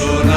Should